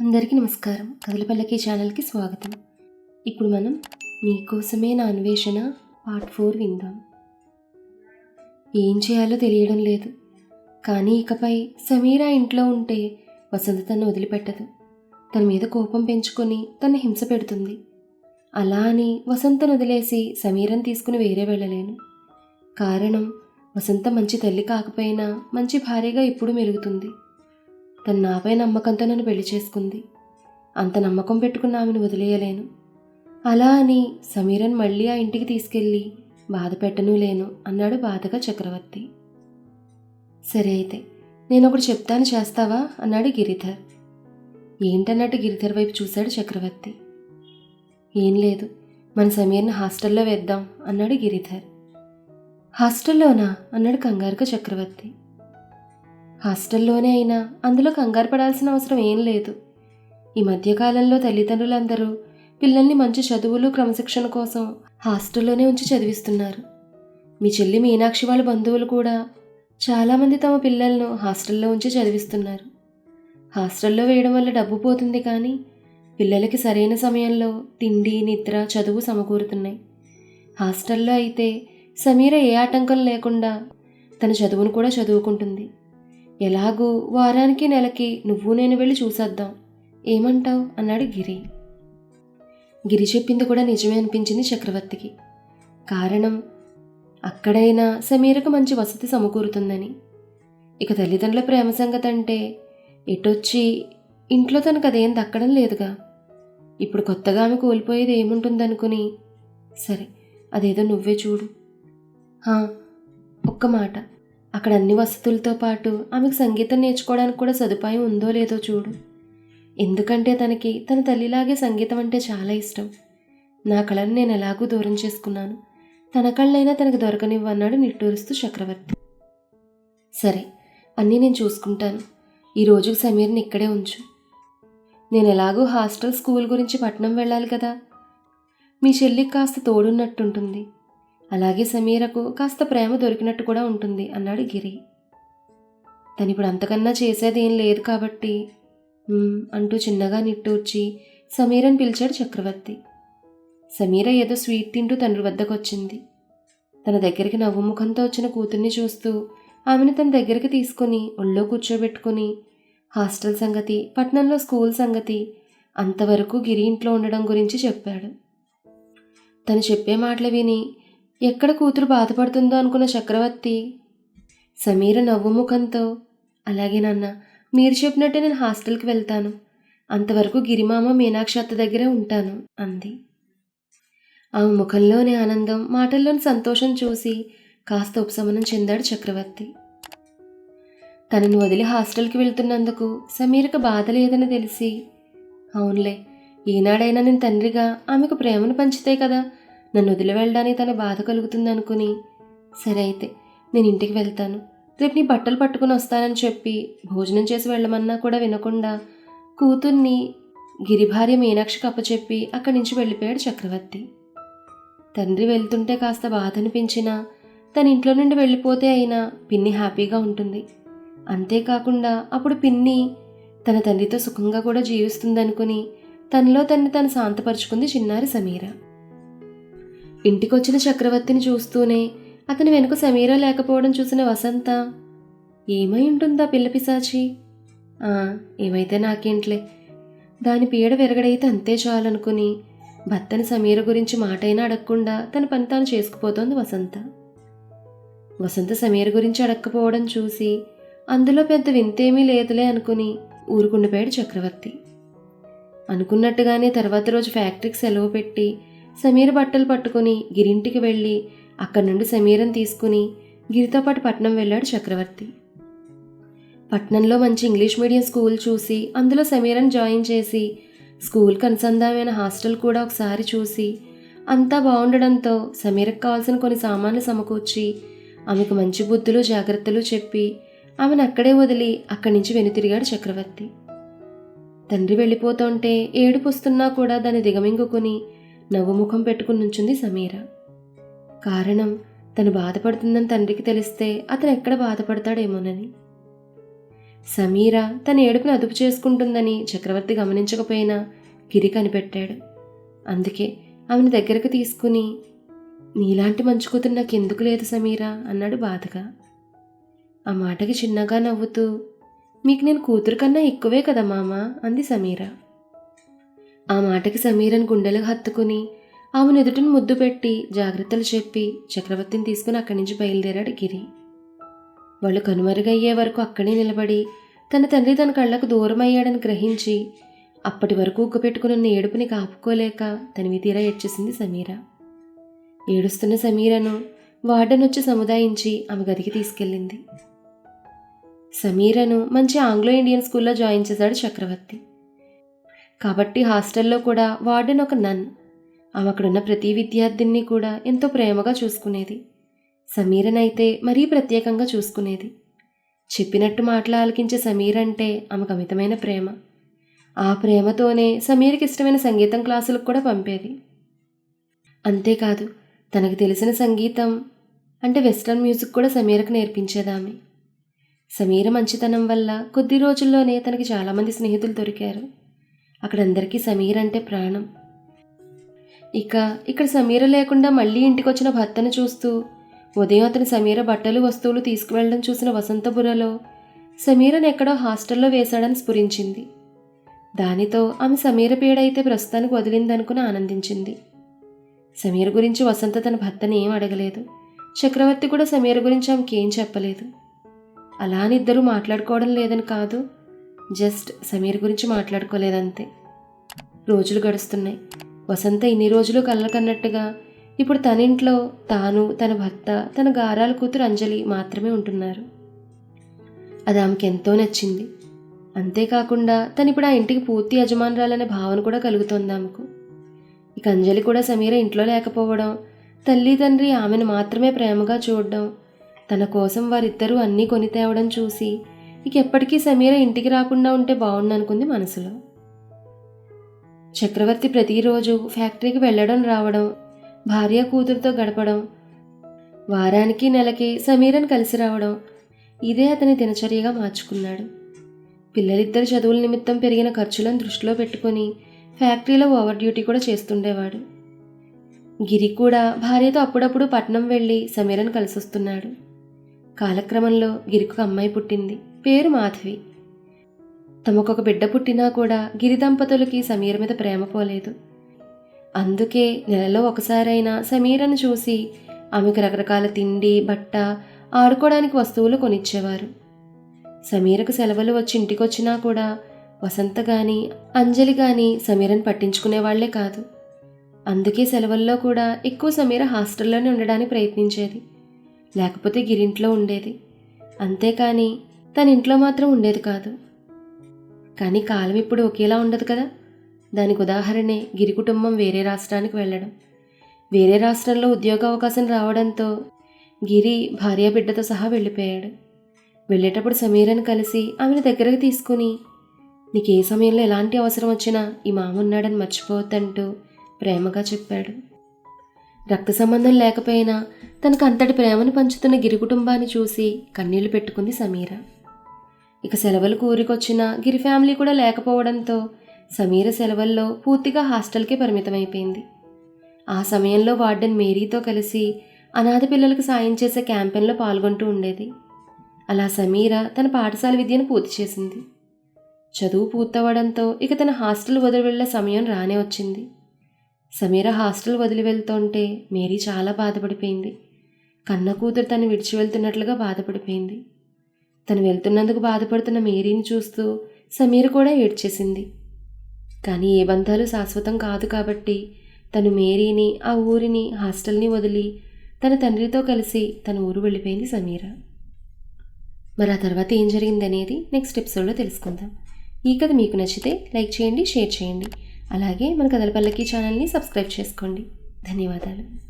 అందరికీ నమస్కారం. కదలపల్లకి ఛానల్కి స్వాగతం. ఇప్పుడు మనం నీకోసమే నా అన్వేషణ పార్ట్ ఫోర్ విందాం. ఏం చేయాలో తెలియడం లేదు. కానీ ఇకపై సమీరా ఇంట్లో ఉంటే వసంత తను వదిలిపెట్టదు. తన మీద కోపం పెంచుకొని తను హింస పెడుతుంది. అలా అని వసంతను వదిలేసి సమీరను తీసుకుని వేరే వెళ్ళలేను. కారణం వసంత మంచి తల్లి కాకపోయినా మంచి భార్యగా ఇప్పుడు మెరుగుతుంది. తను నాపై నమ్మకంతో నన్ను పెళ్ళి చేసుకుంది. అంత నమ్మకం పెట్టుకున్న ఆమెను వదిలేయలేను. అలా అని సమీరన్ మళ్ళీ ఆ ఇంటికి తీసుకెళ్ళి బాధ పెట్టను లేను అన్నాడు బాధగా చక్రవర్తి. సరే అయితే నేను ఒకటి చెప్తాను చేస్తావా? అన్నాడు గిరిధర్. ఏంటన్నట్టు గిరిధర్ వైపు చూశాడు చక్రవర్తి. ఏం లేదు మన సమీర్ని హాస్టల్లో వేద్దాం అన్నాడు గిరిధర్. హాస్టల్లోనా? అన్నాడు కంగారుగా చక్రవర్తి. హాస్టల్లోనే అయినా అందులో కంగారు పడాల్సిన అవసరం ఏం లేదు. ఈ మధ్యకాలంలో తల్లిదండ్రులందరూ పిల్లల్ని మంచి చదువులు క్రమశిక్షణ కోసం హాస్టల్లోనే ఉంచి చదివిస్తున్నారు. మీ చెల్లి మీనాక్షి వాళ్ళ బంధువులు కూడా చాలామంది తమ పిల్లలను హాస్టల్లో ఉంచి చదివిస్తున్నారు. హాస్టల్లో వేయడం వల్ల డబ్బు పోతుంది కానీ పిల్లలకి సరైన సమయంలో తిండి నిద్ర చదువు సమకూరుతున్నాయి. హాస్టల్లో అయితే సమీర ఏ ఆటంకం లేకుండా తన చదువును కూడా చదువుకుంటుంది. ఎలాగూ వారానికి నెలకి నువ్వు నేను వెళ్ళి చూసేద్దాం. ఏమంటావ్? అన్నాడు గిరి. గిరి చెప్పింది కూడా నిజమే అనిపించింది చక్రవర్తికి. కారణం అక్కడైనా సమీరకు మంచి వసతి సమకూరుతుందని. ఇక తల్లిదండ్రుల ప్రేమ సంగతి అంటే ఎటొచ్చి ఇంట్లో తనకు అదేం దక్కడం లేదుగా. ఇప్పుడు కొత్తగా ఆమె కోల్పోయేది ఏముంటుందనుకుని సరే అదేదో నువ్వే చూడు. ఒక్క మాట. అక్కడ అన్ని వసతులతో పాటు ఆమెకు సంగీతం నేర్చుకోవడానికి కూడా సదుపాయం ఉందో లేదో చూడు. ఎందుకంటే తనకి తన తల్లిలాగే సంగీతం అంటే చాలా ఇష్టం. నా కళను నేను ఎలాగూ దూరం చేసుకున్నాను. తన కళ్ళైనా తనకు దొరకనివ్వన్నాడు నిట్టూరుస్తూ చక్రవర్తి. సరే అన్నీ నేను చూసుకుంటాను. ఈ రోజుకు సమీర్ని ఇక్కడే ఉంచు. నేను ఎలాగూ హాస్టల్ స్కూల్ గురించి పట్నం వెళ్ళాలి కదా. మీ చెల్లికి కాస్త తోడున్నట్టుంటుంది. అలాగే సమీరకు కాస్త ప్రేమ దొరికినట్టు కూడా ఉంటుంది అన్నాడు గిరి. తను ఇప్పుడు అంతకన్నా చేసేది ఏం లేదు కాబట్టి అంటూ చిన్నగా నిట్టూర్చి సమీరని పిలిచాడు చక్రవర్తి. సమీర ఏదో స్వీట్ తింటూ తండ్రి వద్దకు వచ్చింది తన దగ్గరికి నవ్వు ముఖంతో వచ్చిన కూతుర్ని చూస్తూ ఆమెను తన దగ్గరికి తీసుకొని ఒళ్ళో కూర్చోబెట్టుకుని హాస్టల్ సంగతి పట్నంలో స్కూల్ సంగతి అంతవరకు గిరి ఇంట్లో ఉండడం గురించి చెప్పాడు. తను చెప్పే మాటలు విని ఎక్కడ కూతురు బాధపడుతుందో అనుకున్న చక్రవర్తి సమీర నవ్వు ముఖంతో అలాగే నాన్న మీరు చెప్పినట్టే నేను హాస్టల్కి వెళ్తాను. అంతవరకు గిరిమామ మీనాక్షి అత్త దగ్గరే ఉంటాను అంది. ఆమె ముఖంలోని ఆనందం మాటల్లోని సంతోషం చూసి కాస్త ఉపశమనం చెందాడు చక్రవర్తి. తనను వదిలి హాస్టల్కి వెళ్తున్నందుకు సమీరకు బాధ లేదని తెలిసి అవునులే ఈనాడైనా నేను తండ్రిగా ఆమెకు ప్రేమను పంచితే కదా నన్ను వదిలి వెళ్ళడానికి తన బాధ కలుగుతుంది అనుకుని సరే అయితే నేను ఇంటికి వెళ్తాను. రేపు నీ బట్టలు పట్టుకుని వస్తానని చెప్పి భోజనం చేసి వెళ్ళమన్నా కూడా వినకుండా కూతుర్ని గిరిభార్య మీనాక్షికి అప్పచెప్పి అక్కడి నుంచి వెళ్ళిపోయాడు చక్రవర్తి. తండ్రి వెళ్తుంటే కాస్త బాధ అనిపించినా తన ఇంట్లో నుండి వెళ్ళిపోతే అయినా పిన్ని హ్యాపీగా ఉంటుంది. అంతేకాకుండా అప్పుడు పిన్ని తన తండ్రితో సుఖంగా కూడా జీవిస్తుందనుకుని తనలో తన్ని తను శాంతపరుచుకుంది చిన్నారి సమీరా. ఇంటికొచ్చిన చక్రవర్తిని చూస్తూనే అతని వెనుక సమీర లేకపోవడం చూసిన వసంత ఏమై ఉంటుందా పిల్ల పిశాచి? "ఆ, ఏమైతే నాకేంట్లే. దాని పీడ విరగడైతే అంతే చాలనుకుని భర్తని సమీర గురించి మాటైనా అడగకుండా తన పని తాను చేసుకుపోతోంది వసంత. వసంత సమీర గురించి అడగకపోవడం చూసి అందులో పెద్ద వింతేమీ లేదులే అనుకుని ఊరుకుండిపోయాడు చక్రవర్తి. అనుకున్నట్టుగానే తర్వాత రోజు ఫ్యాక్టరీకి సెలవు పెట్టి సమీర బట్టలు పట్టుకుని గిరింటికి వెళ్ళి అక్కడి నుండి సమీరం తీసుకుని గిరితో పాటు పట్నం వెళ్ళాడు చక్రవర్తి. పట్నంలో మంచి ఇంగ్లీష్ మీడియం స్కూల్ చూసి అందులో సమీరన్ జాయిన్ చేసి స్కూల్కి అనుసంధానమైన హాస్టల్ కూడా ఒకసారి చూసి అంతా బాగుండడంతో సమీరకు కావాల్సిన కొన్ని సామాన్లు సమకూర్చి ఆమెకు మంచి బుద్ధులు జాగ్రత్తలు చెప్పి ఆమెను అక్కడే వదిలి అక్కడి నుంచి వెనుతిరిగాడు చక్రవర్తి. తండ్రి వెళ్ళిపోతుంటే ఏడుపు వస్తున్నా కూడా దాన్ని దిగమింగుకుని నవ్వు ముఖం పెట్టుకుని నుంచుంది సమీర. కారణం తను బాధపడుతుందని తండ్రికి తెలిస్తే అతను ఎక్కడ బాధపడతాడేమోనని. సమీర తన ఏడుపుని అదుపు చేసుకుంటుందని చక్రవర్తి గమనించకపోయినా గిరి కనిపెట్టాడు. అందుకే ఆమెను దగ్గరకు తీసుకుని నీలాంటి మంచు కూతురు నాకు ఎందుకు లేదు సమీరా అన్నాడు బాధగా. ఆ మాటకి చిన్నగా నవ్వుతూ మీకు నేను కూతురు కన్నా ఎక్కువే కదా మామ అంది సమీరా. ఆ మాటకి సమీరన్ గుండెలకు హత్తుకుని ఆమెను ఎదుటిని ముద్దు పెట్టి జాగ్రత్తలు చెప్పి చక్రవర్తిని తీసుకుని అక్కడి నుంచి బయలుదేరాడు గిరి. వాళ్ళు కనుమరుగయ్యే వరకు అక్కడే నిలబడి తన తండ్రి తన కళ్ళకు దూరం అయ్యాడని గ్రహించి అప్పటి వరకు ఉక్కుపెట్టుకున్న ఏడుపుని కాపుకోలేక తనివి తీరా ఏడ్చేసింది సమీర. ఏడుస్తున్న సమీరను వార్డెన్ వచ్చి సముదాయించి ఆమె గదికి తీసుకెళ్ళింది. సమీరను మంచి ఆంగ్లో ఇండియన్ స్కూల్లో జాయిన్ చేశాడు చక్రవర్తి. కాబట్టి హాస్టల్లో కూడా వార్డెన్ ఒక నన్. ఆమె అక్కడున్న ప్రతి విద్యార్థిని కూడా ఎంతో ప్రేమగా చూసుకునేది. సమీరనైతే మరీ ప్రత్యేకంగా చూసుకునేది. చెప్పినట్టు మాటలు ఆలకించే సమీర్ అంటే ఆమెకు అమితమైన ప్రేమ. ఆ ప్రేమతోనే సమీర్కి ఇష్టమైన సంగీతం క్లాసులకు కూడా పంపేది. అంతేకాదు తనకు తెలిసిన సంగీతం అంటే వెస్ట్రన్ మ్యూజిక్ కూడా సమీరకు నేర్పించేదామె. సమీర మంచితనం వల్ల కొద్ది రోజుల్లోనే తనకి చాలామంది స్నేహితులు దొరికారు. అక్కడందరికీ సమీర్ అంటే ప్రాణం. ఇక ఇక్కడ సమీర లేకుండా మళ్ళీ ఇంటికి వచ్చిన భర్తను చూస్తూ ఉదయం అతని సమీర బట్టలు వస్తువులు తీసుకువెళ్ళడం చూసిన వసంతపురలో సమీరను ఎక్కడో హాస్టల్లో వేశాడని స్ఫురించింది. దానితో ఆమె సమీర పీడైతే ప్రస్తుతానికి వదిలిందనుకుని ఆనందించింది. సమీర గురించి వసంత తన భర్తని ఏం అడగలేదు. చక్రవర్తి కూడా సమీర గురించి ఆమెకేం చెప్పలేదు. అలా అని ఇద్దరూ మాట్లాడుకోవడం లేదని కాదు జస్ట్ సమీర్ గురించి మాట్లాడుకోలేదంతే. రోజులు గడుస్తున్నాయి. వసంత ఇన్ని రోజులు కన్నట్టుగా ఇప్పుడు తన ఇంట్లో తాను తన భర్త తన గారాల కూతురు అంజలి మాత్రమే ఉంటున్నారు. అది ఆమెకి ఎంతో నచ్చింది. అంతేకాకుండా తను ఇప్పుడు ఆ ఇంటికి పూర్తి యజమానురాలనే భావన కూడా కలుగుతోంది ఆమెకు. ఇక అంజలి కూడా సమీర ఇంట్లో లేకపోవడం తల్లి తండ్రి ఆమెను మాత్రమే ప్రేమగా చూడడం తన కోసం వారిద్దరూ అన్నీ కొని తేవడం చూసి ఇక ఎప్పటికీ సమీర ఇంటికి రాకుండా ఉంటే బాగుండు అనుకుంది మనసులో. చక్రవర్తి ప్రతిరోజు ఫ్యాక్టరీకి వెళ్ళడం రావడం భార్య కూతురుతో గడపడం వారానికి నెలకి సమీరను కలిసి రావడం ఇదే అతని దినచర్యగా మార్చుకున్నాడు. పిల్లలిద్దరి చదువుల నిమిత్తం పెరిగిన ఖర్చులను దృష్టిలో పెట్టుకొని ఫ్యాక్టరీలో ఓవర్ డ్యూటీ కూడా చేస్తుండేవాడు. గిరి కూడా భార్యతో అప్పుడప్పుడు పట్నం వెళ్ళి సమీరను కలిసొస్తున్నాడు. కాలక్రమంలో గిరికి అమ్మాయి పుట్టింది. పేరు మాధవి. తమకొక బిడ్డ పుట్టినా కూడా గిరి దంపతులకి సమీర మీద ప్రేమ పోలేదు. అందుకే నెలలో ఒకసారైనా సమీరను చూసి ఆమెకు రకరకాల తిండి బట్ట ఆడుకోవడానికి వస్తువులు కొనిచ్చేవారు. సమీరకు సెలవులు వచ్చి ఇంటికొచ్చినా కూడా వసంత గాని అంజలి గాని సమీరను పట్టించుకునేవాళ్ళే కాదు. అందుకే సెలవుల్లో కూడా ఎక్కువ సమీర హాస్టల్లోనే ఉండడానికి ప్రయత్నించేది. లేకపోతే గిరింట్లో ఉండేది. అంతేకాని తన ఇంట్లో మాత్రం ఉండేది కాదు. కానీ కాలం ఇప్పుడు ఒకేలా ఉండదు కదా. దానికి ఉదాహరణే గిరి కుటుంబం వేరే రాష్ట్రానికి వెళ్ళడం. వేరే రాష్ట్రంలో ఉద్యోగ అవకాశం రావడంతో గిరి భార్య బిడ్డతో సహా వెళ్ళిపోయాడు. వెళ్ళేటప్పుడు సమీరను కలిసి ఆమెను దగ్గరకు తీసుకుని నీకు ఏ సమయంలో ఎలాంటి అవసరం వచ్చినా ఈ మామ ఉన్నాడని మర్చిపోవద్దంటూ ప్రేమగా చెప్పాడు. రక్త సంబంధం లేకపోయినా తనకు అంతటి ప్రేమను పంచుతున్న గిరి కుటుంబాన్ని చూసి కన్నీళ్ళు పెట్టుకుంది సమీర. ఇక సెలవులు ఊరికొచ్చిన గిరి ఫ్యామిలీ కూడా లేకపోవడంతో సమీర సెలవుల్లో పూర్తిగా హాస్టల్కే పరిమితమైపోయింది. ఆ సమయంలో వార్డెన్ మేరీతో కలిసి అనాథ పిల్లలకు సాయం చేసే క్యాంపెయిన్లో పాల్గొంటూ ఉండేది. అలా సమీర తన పాఠశాల విద్యను పూర్తి చేసింది. చదువు పూర్తవడంతో ఇక తన హాస్టల్ వదిలి వెళ్ళే సమయం రానే వచ్చింది. సమీర హాస్టల్ వదిలి వెళ్తుంటే మేరీ చాలా బాధపడిపోయింది. కన్న కూతురు తను విడిచి వెళ్తున్నట్లుగా బాధపడిపోయింది. తను వెళ్తున్నందుకు బాధపడుతున్న మేరీని చూస్తూ సమీర్ కూడా ఏడ్చేసింది. కానీ ఏ బంధాలు శాశ్వతం కాదు కాబట్టి తను మేరీని ఆ ఊరిని హాస్టల్ని వదిలి తన తండ్రితో కలిసి తన ఊరు వెళ్ళిపోయింది సమీర. మరి ఆ తర్వాత ఏం జరిగిందనేది నెక్స్ట్ ఎపిసోడ్లో తెలుసుకుందాం. ఈ కథ మీకు నచ్చితే లైక్ చేయండి షేర్ చేయండి. అలాగే మన కథల పల్లకి ఛానల్ని సబ్స్క్రైబ్ చేసుకోండి. ధన్యవాదాలు.